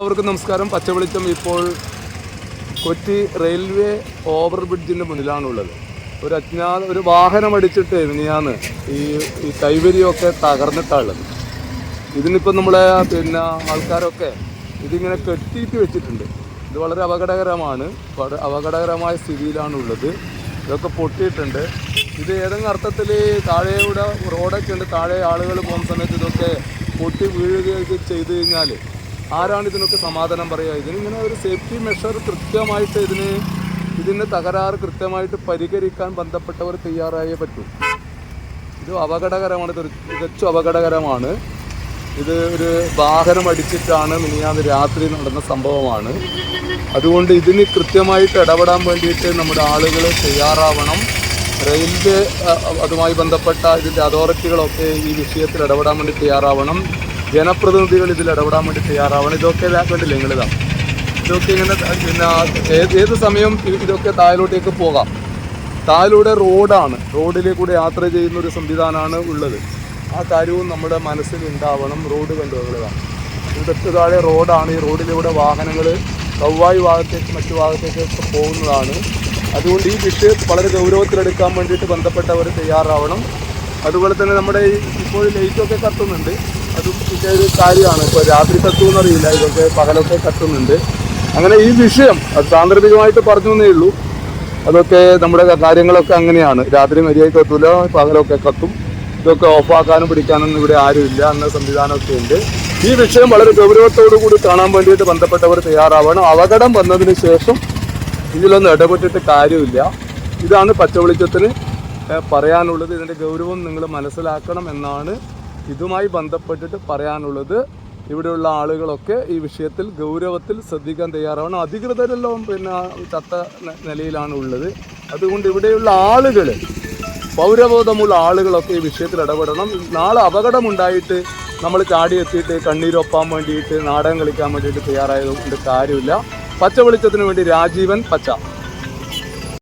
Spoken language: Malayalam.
എല്ലാവർക്കും നമസ്കാരം. പച്ചവെളിച്ചം ഇപ്പോൾ കൊച്ചി റെയിൽവേ ഓവർ ബ്രിഡ്ജിന്റെ മുന്നിലാണുള്ളത്. ഒരു അജ്ഞാത ഒരു വാഹനം അടിച്ചിട്ട് ഇനിയാന്ന് ഈ ഈ കൈവരിയൊക്കെ തകർന്നിട്ടാണുള്ളത് ഇതിനിപ്പോൾ നമ്മളെ പിന്നെ ആൾക്കാരൊക്കെ ഇതിങ്ങനെ കെട്ടിയിട്ട് വെച്ചിട്ടുണ്ട്. ഇത് വളരെ അപകടകരമാണ്. അപകടകരമായ അപകടകരമായ സ്ഥിതിയിലാണുള്ളത്. ഇതൊക്കെ പൊട്ടിയിട്ടുണ്ട്. ഇത് ഏതെങ്കിലും അർത്ഥത്തിൽ താഴെയുടെ റോഡൊക്കെ ഉണ്ട്. താഴെ ആളുകൾ പോകുന്ന സമയത്ത് ഇതൊക്കെ പൊട്ടി വീഴുകയൊക്കെ ചെയ്തു കഴിഞ്ഞാൽ ആരാണ് ഇതിനൊക്കെ സമാധാനം പറയുക? ഇതിനിങ്ങനെ ഒരു സേഫ്റ്റി മെഷർ കൃത്യമായിട്ട് ഇതിന് ഇതിന്റെ തകരാറ് കൃത്യമായിട്ട് പരിഹരിക്കാൻ ബന്ധപ്പെട്ടവർ തയ്യാറായേ പറ്റൂ. ഇത് അപകടകരമാണ്. തികച്ചും അപകടകരമാണ്. ഇത് ഒരു വാഹനം അടിച്ചിട്ടാണ് മിനിയാന്ന് രാത്രി നടന്ന സംഭവമാണ്. അതുകൊണ്ട് ഇതിന് കൃത്യമായിട്ട് ഇടപെടാൻ വേണ്ടിയിട്ട് നമ്മുടെ ആളുകൾ തയ്യാറാവണം. റെയിൽവേ അതുമായി ബന്ധപ്പെട്ട ഇതിന്റെ അതോറിറ്റികളൊക്കെ ഈ വിഷയത്തിൽ ഇടപെടാൻ വേണ്ടി തയ്യാറാവണം. ജനപ്രതിനിധികൾ ഇതിൽ ഇടപെടാൻ വേണ്ടി തയ്യാറാവണം. ഇതൊക്കെ വേണ്ടി നിങ്ങളിതാ? ഇതൊക്കെ ഇങ്ങനെ പിന്നെ ഏത് സമയം ഇതൊക്കെ താഴോട്ടേക്ക് പോകാം. താഴൂടെ റോഡാണ്. റോഡിലെ കൂടെ യാത്ര ചെയ്യുന്ന ഒരു സംവിധാനമാണ് ഉള്ളത്. ആ കാര്യവും നമ്മുടെ മനസ്സിൽ ഉണ്ടാവണം റോഡ് കണ്ടുപോകുന്നതാണ് ഇതൊക്കെ താഴെ റോഡാണ്. ഈ റോഡിലൂടെ വാഹനങ്ങൾ കവ്വായി ഭാഗത്തേക്ക് മറ്റു ഭാഗത്തേക്കൊക്കെ പോകുന്നതാണ്. അതുകൊണ്ട് ഈ വിഷയം വളരെ ഗൗരവത്തിലെടുക്കാൻ വേണ്ടിയിട്ട് ബന്ധപ്പെട്ടവർ തയ്യാറാവണം. അതുപോലെ തന്നെ നമ്മുടെ ഈ ഇപ്പോൾ ലൈറ്റൊക്കെ കത്തുന്നുണ്ട്. അതും ഒരു കാര്യമാണ്. ഇപ്പോൾ രാത്രി കത്തുമെന്ന് അറിയില്ല. ഇതൊക്കെ പകലൊക്കെ കത്തുന്നുണ്ട് അങ്ങനെ ഈ വിഷയം സാന്ദർഭികമായിട്ട് പറഞ്ഞു എന്നേ ഉള്ളൂ. അതൊക്കെ നമ്മുടെ കാര്യങ്ങളൊക്കെ അങ്ങനെയാണ്. രാത്രി മര്യാദയ്ക്ക് കത്തൂല പകലൊക്കെ കത്തും ഇതൊക്കെ ഓഫാക്കാനും പിടിക്കാനൊന്നും ഇവിടെ ആരുമില്ല എന്ന സംവിധാനമൊക്കെ ഉണ്ട്. ഈ വിഷയം വളരെ ഗൗരവത്തോടു കൂടി കാണാൻ വേണ്ടിയിട്ട് ബന്ധപ്പെട്ടവർ തയ്യാറാവണം. അപകടം വന്നതിന് ശേഷം ഇതിലൊന്നും ഇടപെട്ടിട്ട് കാര്യമില്ല. ഇതാണ് പച്ചവെളിച്ചത്തിന് പറയാനുള്ളത്. ഇതിന്റെ ഗൗരവം നിങ്ങൾ മനസ്സിലാക്കണം എന്നാണ് ഇതുമായി ബന്ധപ്പെട്ടിട്ട് പറയാനുള്ളത് ഇവിടെയുള്ള ആളുകളൊക്കെ ഈ വിഷയത്തിൽ ഗൗരവത്തിൽ ശ്രദ്ധിക്കാൻ തയ്യാറാവണം. അധികൃതരെല്ലാം പിന്നെ ചത്ത നിലയിലാണ് ഉള്ളത്. അതുകൊണ്ട് ഇവിടെയുള്ള ആളുകൾ പൗരബോധമുള്ള ആളുകളൊക്കെ ഈ വിഷയത്തിൽ ഇടപെടണം. നാളെ അപകടമുണ്ടായിട്ട് നമ്മൾ ചാടിയെത്തിയിട്ട് കണ്ണീരൊപ്പാൻ വേണ്ടിയിട്ട് നാടകം കളിക്കാൻ വേണ്ടിയിട്ട് തയ്യാറായതുകൊണ്ട് കാര്യമില്ല. പച്ച വെളിച്ചത്തിന് വേണ്ടി രാജീവൻ പച്ച.